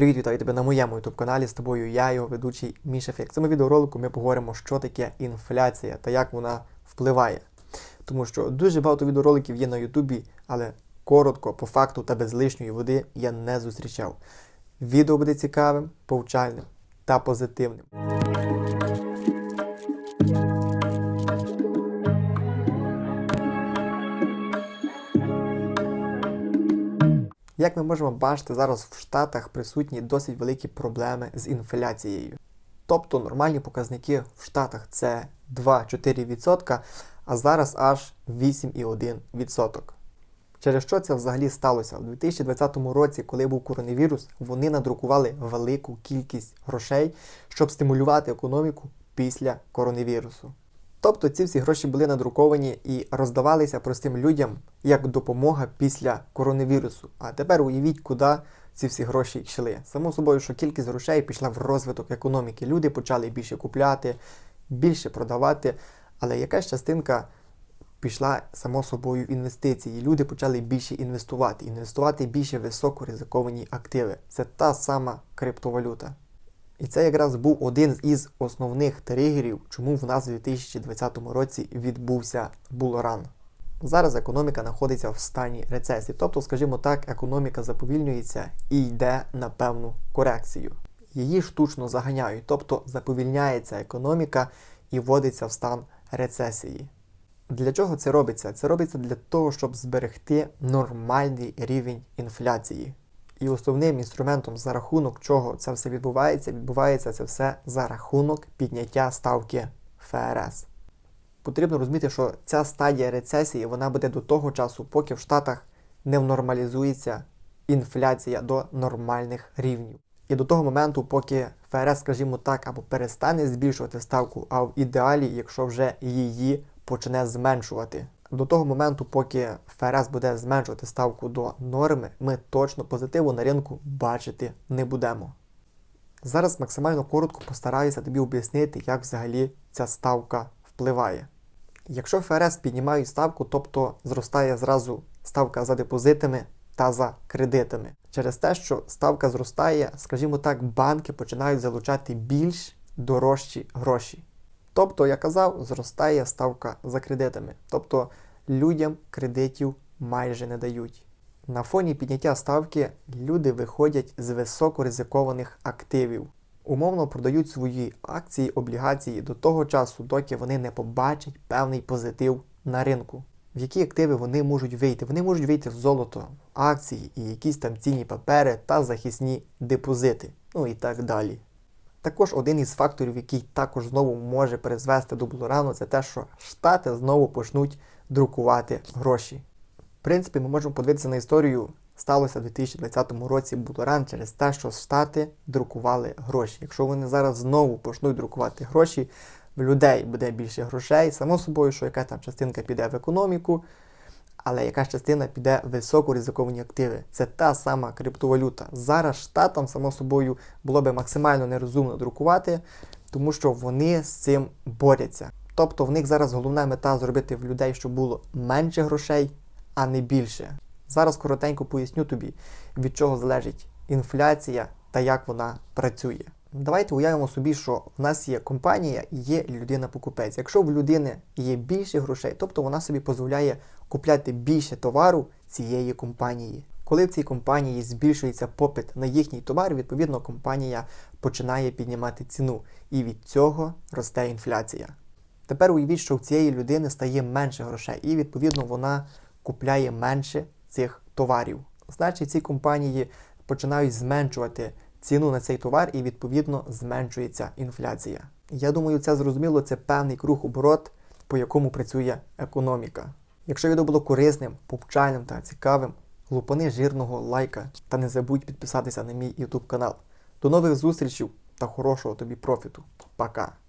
Привіт, вітаю тебе на моєму youtube каналі. З тобою я, його ведучий Міша Фік. В цьому відеоролику ми поговоримо, що таке інфляція та як вона впливає. Тому що дуже багато відеороликів є на Ютубі, але коротко, по факту та без лишньої води я не зустрічав. Відео буде цікавим, повчальним та позитивним. Як ми можемо бачити, зараз в Штатах присутні досить великі проблеми з інфляцією. Тобто нормальні показники в Штатах це 2-4%, а зараз аж 8,1%. Через що це взагалі сталося? У 2020 році, коли був коронавірус, вони надрукували велику кількість грошей, щоб стимулювати економіку після коронавірусу. Тобто ці всі гроші були надруковані і роздавалися простим людям як допомога після коронавірусу. А тепер уявіть, куди ці всі гроші йшли. Само собою, що кількість грошей пішла в розвиток економіки. Люди почали більше купляти, більше продавати, але якась частинка пішла само собою в інвестиції. Люди почали більше інвестувати, інвестувати більше високоризиковані активи. Це та сама криптовалюта. І це якраз був один із основних тригерів, чому в нас у 2020 році відбувся булран. Зараз економіка знаходиться в стані рецесії, тобто, скажімо так, економіка заповільнюється і йде на певну корекцію. Її штучно заганяють, тобто заповільняється економіка і вводиться в стан рецесії. Для чого це робиться? Це робиться для того, щоб зберегти нормальний рівень інфляції. І основним інструментом, за рахунок чого це все відбувається, відбувається це все за рахунок підняття ставки ФРС. Потрібно розуміти, що ця стадія рецесії вона буде до того часу, поки в Штатах не внормалізується інфляція до нормальних рівнів. І до того моменту, поки ФРС, скажімо так, або перестане збільшувати ставку, а в ідеалі, якщо вже її почне зменшувати. До того моменту, поки ФРС буде зменшувати ставку до норми, ми точно позитиву на ринку бачити не будемо. Зараз максимально коротко постараюся тобі об'яснити, як взагалі ця ставка впливає. Якщо ФРС піднімають ставку, тобто зростає зразу ставка за депозитами та за кредитами. Через те, що ставка зростає, скажімо так, банки починають залучати більш дорожчі гроші. Тобто, я казав, зростає ставка за кредитами. Тобто людям кредитів майже не дають. На фоні підняття ставки люди виходять з високоризикованих активів. Умовно продають свої акції, облігації до того часу, доки вони не побачать певний позитив на ринку. В які активи вони можуть вийти? Вони можуть вийти в золото, акції і якісь там цінні папери та захисні депозити, ну і так далі. Також один із факторів, який також знову може призвести до булорану, це те, що Штати знову почнуть друкувати гроші. В принципі, ми можемо подивитися на історію. Сталося в 2020 році булоран через те, що Штати друкували гроші. Якщо вони зараз знову почнуть друкувати гроші, в людей буде більше грошей. Само собою, що яка там частинка піде в економіку, але якась частина піде в високоризиковані активи. Це та сама криптовалюта. Зараз штатам, само собою, було би максимально нерозумно друкувати, тому що вони з цим борються. Тобто в них зараз головна мета зробити в людей, щоб було менше грошей, а не більше. Зараз коротенько поясню тобі, від чого залежить інфляція та як вона працює. Давайте уявимо собі, що в нас є компанія і є людина-покупець. Якщо в людини є більше грошей, тобто вона собі дозволяє купляти більше товару цієї компанії. Коли в цій компанії збільшується попит на їхній товар, відповідно компанія починає піднімати ціну, і від цього росте інфляція. Тепер уявіть, що в цієї людини стає менше грошей, і відповідно вона купляє менше цих товарів. Значить, ці компанії починають зменшувати ціну на цей товар, і відповідно зменшується інфляція. Я думаю, це зрозуміло, це певний круг оборот, по якому працює економіка. Якщо відео було корисним, повчальним та цікавим, лупани жирного лайка та не забудь підписатися на мій YouTube канал. До нових зустрічей та хорошого тобі профіту. Пока!